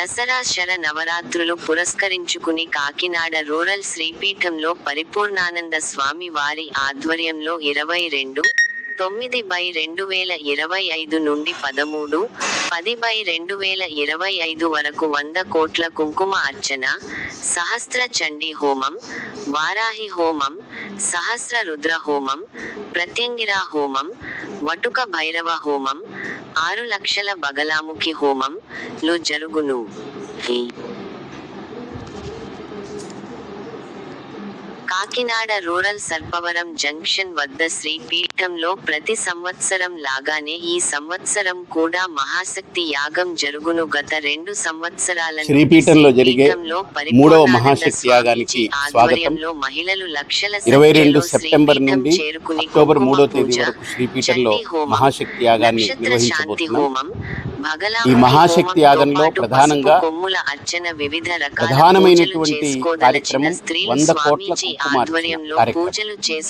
దసరా శర నవరాత్రులు పురస్కరించుకుని కాకినాడ రూరల్ శ్రీపీఠంలో పరిపూర్ణానంద స్వామి వారి ఆధ్వర్యంలో ఇరవై రెండు తొమ్మిది బై రెండు వేల ఇరవై ఐదు నుండి పదమూడు పది బై రెండు వేల ఇరవై ఐదు వరకు వంద కోట్ల కుంకుమ అర్చన సహస్ర చండీ హోమం వారాహి హోమం సహస్ర రుద్ర హోమం ప్రత్యంగిరా హోమం వటుక భైరవ హోమం ఆరు లక్షల బగలాముఖి హోమం లో జరుగును. కాకినాడ రూరల్ సర్పవరం జంక్షన్ వద్ద శ్రీ పీఠంలో ప్రతి సంవత్సరం లాగానే ఈ సంవత్సరం కూడా మహాశక్తి యాగం జరుగును గత రెండు సంవత్సరాల శ్రీపీఠంలో జరిగే మూడవ మహాశక్తి యాగానికి. ఆధ్వర్యంలో మహిళలు లక్షల ఇరవై రెండు సెప్టెంబర్ నుండి చేరుకుని అక్టోబర్ మూడో తేదీ వరకు శ్రీపీఠంలో మహాశక్తి యాగాన్ని నిర్వహించబోతున్నాం ఈ మహాశక్తి యాగంలో ప్రధానంగా ప్రధానమైనటువంటి కార్యక్రమం వంద కోట్ల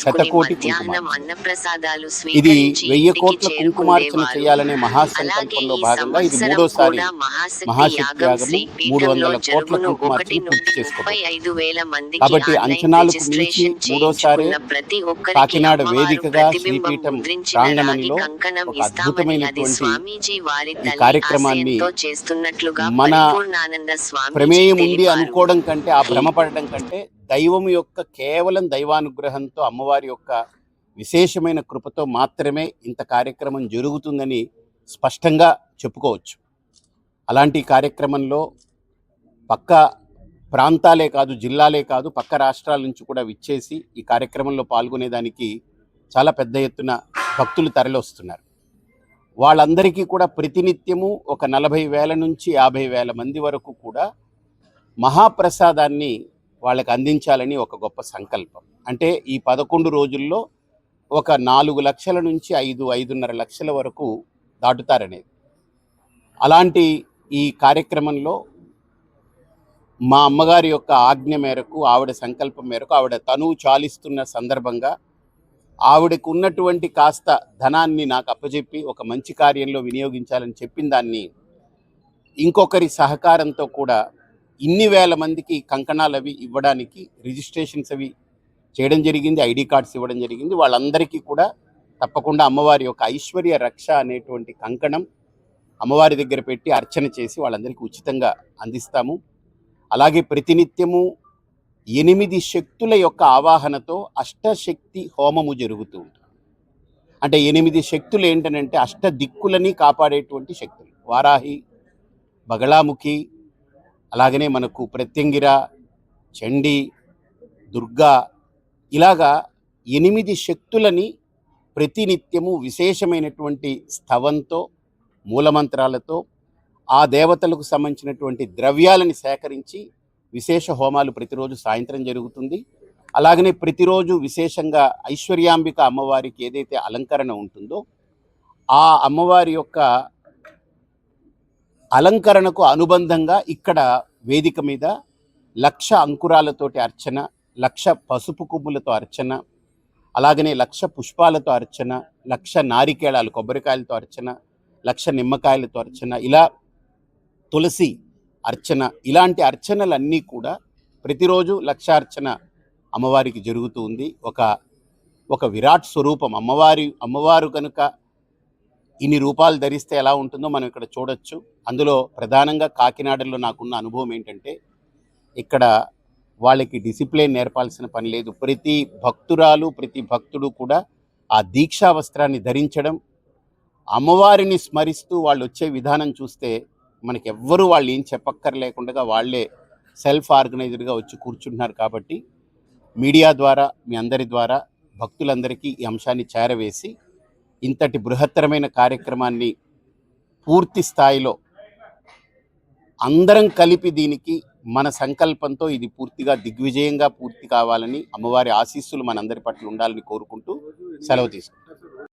శతకోటి ఇది వెయ్యి కోట్ల కుంకుమార్చన. చేయాలనే మహాసంకల్పంలో భాగంగా ఇది మూడోసారి మహాశక్తి మహాశక్తి యాగం యాగము మూడు వందల కోట్ల కుంకుమార్చన పూర్తి చేసుకోబోతుంది ముప్పై ఐదు వేల మందికి కాబట్టి అంచనాలకు మించి మూడోసారి కాకినాడ వేదికగా శ్రీపీఠం ప్రాంగణంలో ఒక అద్భుతమైనటువంటి కార్యక్రమాన్ని మన ప్రమేయం ఉంది. అనుకోవడం కంటే ఆ భ్రమపడడం కంటే దైవం యొక్క కేవలం దైవానుగ్రహంతో అమ్మవారి యొక్క విశేషమైన కృపతో మాత్రమే ఇంత కార్యక్రమం జరుగుతుందని స్పష్టంగా చెప్పుకోవచ్చు అలాంటి కార్యక్రమంలో పక్క ప్రాంతాలే కాదు జిల్లాలే కాదు పక్క రాష్ట్రాల నుంచి కూడా విచ్చేసి ఈ కార్యక్రమంలో పాల్గొనేదానికి చాలా పెద్ద ఎత్తున భక్తులు తరలివస్తున్నారు వాళ్ళందరికీ కూడా ప్రతినిత్యము ఒక నలభై వేల నుంచి యాభై వేల మంది వరకు కూడా మహాప్రసాదాన్ని వాళ్ళకి అందించాలని ఒక గొప్ప సంకల్పం. అంటే ఈ పదకొండు రోజుల్లో ఒక నాలుగు లక్షల నుంచి ఐదు ఐదున్నర లక్షల వరకు దాటుతారనేది. అలాంటి ఈ కార్యక్రమంలో మా అమ్మగారి యొక్క ఆజ్ఞ మేరకు ఆవిడ సంకల్పం మేరకు ఆవిడ తనువు చాలిస్తున్న సందర్భంగా ఆవిడకు ఉన్నటువంటి కాస్త ధనాన్ని నాకు అప్పచెప్పి ఒక మంచి కార్యంలో వినియోగించాలని చెప్పిన దాన్ని ఇంకొకరి సహకారంతో కూడా ఇన్ని వేల మందికి కంకణాలు అవి ఇవ్వడానికి రిజిస్ట్రేషన్స్ అవి చేయడం జరిగింది ఐడి కార్డ్స్ ఇవ్వడం జరిగింది. వాళ్ళందరికీ కూడా తప్పకుండా అమ్మవారి యొక్క ఐశ్వర్య రక్ష అనేటువంటి కంకణం అమ్మవారి దగ్గర పెట్టి అర్చన చేసి వాళ్ళందరికీ ఉచితంగా అందిస్తాము. అలాగే ప్రతినిత్యము ఎనిమిది శక్తుల యొక్క ఆవాహనతో అష్టశక్తి హోమము జరుగుతూ ఉంటుంది. అంటే ఎనిమిది శక్తులు ఏంటనంటే అష్ట దిక్కులని కాపాడేటువంటి శక్తులు. వారాహి బగళాముఖి అలాగనే మనకు ప్రత్యంగిర చండి దుర్గా ఇలాగా ఎనిమిది శక్తులని ప్రతినిత్యము విశేషమైనటువంటి స్థవంతో మూలమంత్రాలతో ఆ దేవతలకు సంబంధించినటువంటి ద్రవ్యాలని సేకరించి విశేష హోమాలు ప్రతిరోజు సాయంత్రం జరుగుతుంది. అలాగనే ప్రతిరోజు విశేషంగా ఐశ్వర్యాంబిక అమ్మవారికి ఏదైతే అలంకరణ ఉంటుందో ఆ అమ్మవారి యొక్క అలంకరణకు అనుబంధంగా ఇక్కడ వేదిక మీద లక్ష అంకురాలతోటి అర్చన లక్ష పసుపు కొమ్ములతో అర్చన అలాగనే లక్ష పుష్పాలతో అర్చన లక్ష నారికేళాలు కొబ్బరికాయలతో అర్చన లక్ష నిమ్మకాయలతో అర్చన ఇలా తులసి అర్చన ఇలాంటి అర్చనలన్నీ కూడా ప్రతిరోజు లక్షార్చన అమ్మవారికి జరుగుతూ ఉంది. ఒక ఒక విరాట్ స్వరూపం. అమ్మవారి అమ్మవారు కనుక ఇన్ని రూపాలు ధరిస్తే ఎలా ఉంటుందో మనం ఇక్కడ చూడొచ్చు. అందులో ప్రధానంగా కాకినాడలో నాకున్న అనుభవం ఏంటంటే ఇక్కడ వాళ్ళకి డిసిప్లిన్ నేర్పాల్సిన పని లేదు. ప్రతి భక్తురాలు ప్రతి భక్తుడు కూడా ఆ దీక్షా వస్త్రాన్ని ధరించడం అమ్మవారిని స్మరిస్తూ వాళ్ళు వచ్చే విధానం చూస్తే మనకి ఎవ్వరూ వాళ్ళు ఏం చెప్పక్కర్లేకుండా వాళ్ళే సెల్ఫ్ ఆర్గనైజర్గా వచ్చి కూర్చుంటున్నారు కాబట్టి మీడియా ద్వారా మీ అందరి ద్వారా భక్తులందరికీ ఈ అంశాన్ని చేరవేసి ఇంతటి బృహత్తరమైన కార్యక్రమాన్ని పూర్తి స్థాయిలో అందరం కలిపి దీనికి మన సంకల్పంతో ఇది పూర్తిగా దిగ్విజయంగా పూర్తి కావాలని అమ్మవారి ఆశీస్సులు మనందరి పట్ల ఉండాలని కోరుకుంటూ సెలవు తీసుకుంటాం